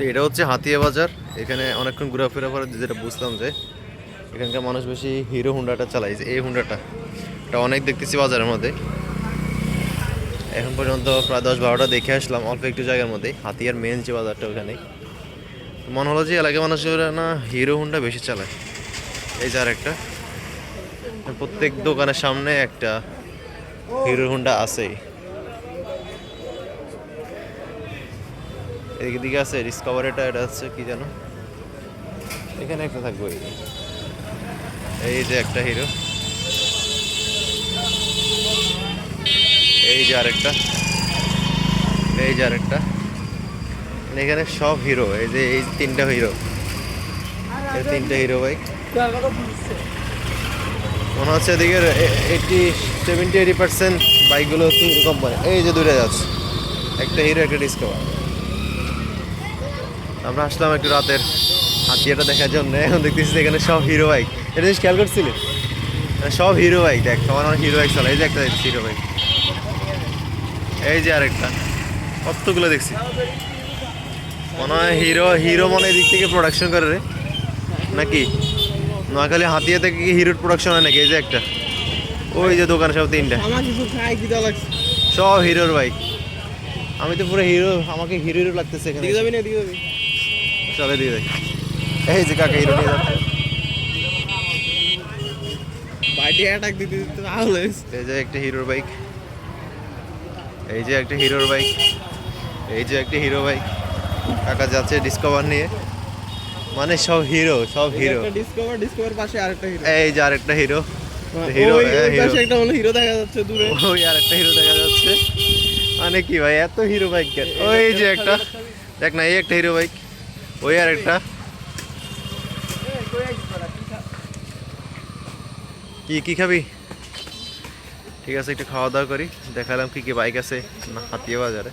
তো এটা হচ্ছে হাতিয়া বাজার। এখানে অনেকক্ষণ ঘোরাফেরা করে যেটা বুঝলাম যে এখানকার মানুষ বেশি হিরো হুন্ডাটা চালায়। যে এই হুন্ডাটা, এটা অনেক দেখতেছি বাজারের মধ্যে। এখন পর্যন্ত প্রায় দশ বারোটা দেখে আসলাম, অল্প একটু জায়গার মধ্যে, হাতিয়ার মেন যে বাজারটা ওখানে। মনে হলো যে এলাকার মানুষেরা না হিরো হুন্ডা বেশি চালায়। এই যে আর একটা প্রত্যেক দোকানের সামনে একটা হিরো হুন্ডা আছেই। এদিকে দিকে আছে ডিসকভার এটা হচ্ছে কি জানো এখানে একটা থাকবে এই যে। একটা হিরো এই যে আরেকটা। এই যে আরেকটা। এখানে সব হিরো এই যে এই তিনটা হিরো এই তিনটা হিরো বাইক মনে হচ্ছে এদিকে এইটি সেভেন্টি এইটি পার্সেন্ট বাইকগুলো হচ্ছে কোম্পানি। এই যে দুটো যাচ্ছে। একটা হিরো একটা ডিসকভার আমরা আসলাম একটু রাতের হাতিয়াটা দেখার জন্য। এখন দেখতেছি এখানে সব হিরো বাইক এটা জিনিস খেয়াল করছিলি? সব হিরো বাইক দেখ সবার অনেক হিরো বাইক চলে। এই যে একটা দেখছি হিরো বাইক এই যে আরেকটা। কতগুলো দেখছি? মনে হয় হিরো হিরো মনে এদিক থেকে প্রোডাকশন করে রে। নাকি? নোয়াখালী হাতিয়া থেকে কি হিরোর প্রোডাকশন হয় নাকি? এই যে একটা। ওই যে দোকান সব তিনটা। আমার সব হিরোর বাইক আমি তো পুরো হিরো আমাকে হিরো হিরো লাগতেছে এখানে। চলে দিয়ে দেখ। এই যে কাকা হিরো নিয়ে যাচ্ছে বাইটি অ্যাটাক দিতে দিতে তাহলে এই যে একটা হিরোর বাইক এই যে একটা হিরোর বাইক এই যে একটা হিরো বাইক কাকা যাচ্ছে ডিসকভার নিয়ে। মানে সব হিরো সব হিরো। ডিসকভার ডিসকভার পাশে আরেকটা হিরো। এই যে আরেকটা হিরো। হিরো হিরো হ্যাঁ, হিরো। একটা হিরো দেখা যাচ্ছে দূরে। ওই আরেকটা হিরো দেখা যাচ্ছে। মানে কি ভাই এত হিরো বাইক কেন ওই যে একটা। দেখ না এই একটা হিরো বাইক ওই আর একটা। কি কি খাবি? ঠিক আছে, একটু খাওয়া দাওয়া করি, দেখালাম কি কি বাইক আছে না হাতিয়া বাজারে।